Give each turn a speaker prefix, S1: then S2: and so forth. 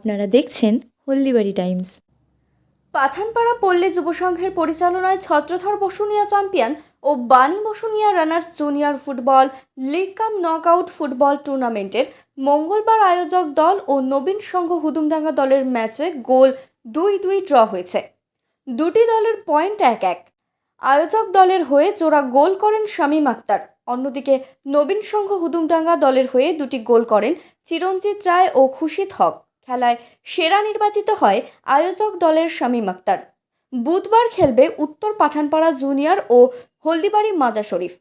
S1: আপনারা দেখছেন হলদিবাড়ি টাইমস।
S2: পাঠানপাড়া পল্লী যুব সংঘের পরিচালনায় ছত্রধর বসুনিয়া চ্যাম্পিয়ন ও Bani Basunia runners junior football league cum knockout football টুর্নামেন্টের মঙ্গলবার আয়োজক দল ও নবীন সংঘ হুদুমডাঙ্গা দলের ম্যাচে গোল দুই দুই ড্র হয়েছে। দুটি দলের পয়েন্ট এক এক। আয়োজক দলের হয়ে জোড়া গোল করেন শামীম আক্তার। অন্যদিকে নবীন সংঘ হুদুমডাঙ্গা দলের হয়ে দুটি গোল করেন চিরঞ্জিত রায় ও খুশিত হক। খেলায় সেরা নির্বাচিত হয় আয়োজক দলের শামীম আক্তার। বুধবার খেলবে উত্তর পাঠানপাড়া জুনিয়র ও হলদিবাড়ি মাজা শরীফ।